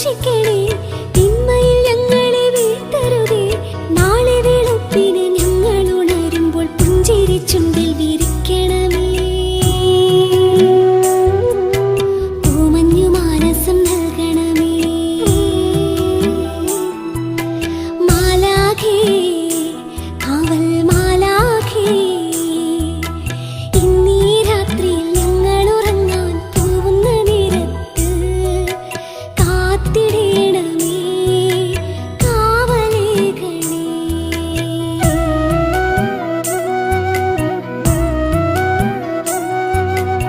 സൂക്ഷിക്കണേ. തിന്മയിൽ ഞങ്ങളെ വീഴ്ത്തരുതേ നാളെ വെളുപ്പിന് ഞങ്ങൾ ഉണരുമ്പോൾ പുഞ്ചിരിച്ചുണ്ടിൽ വിരിക്കണമേ.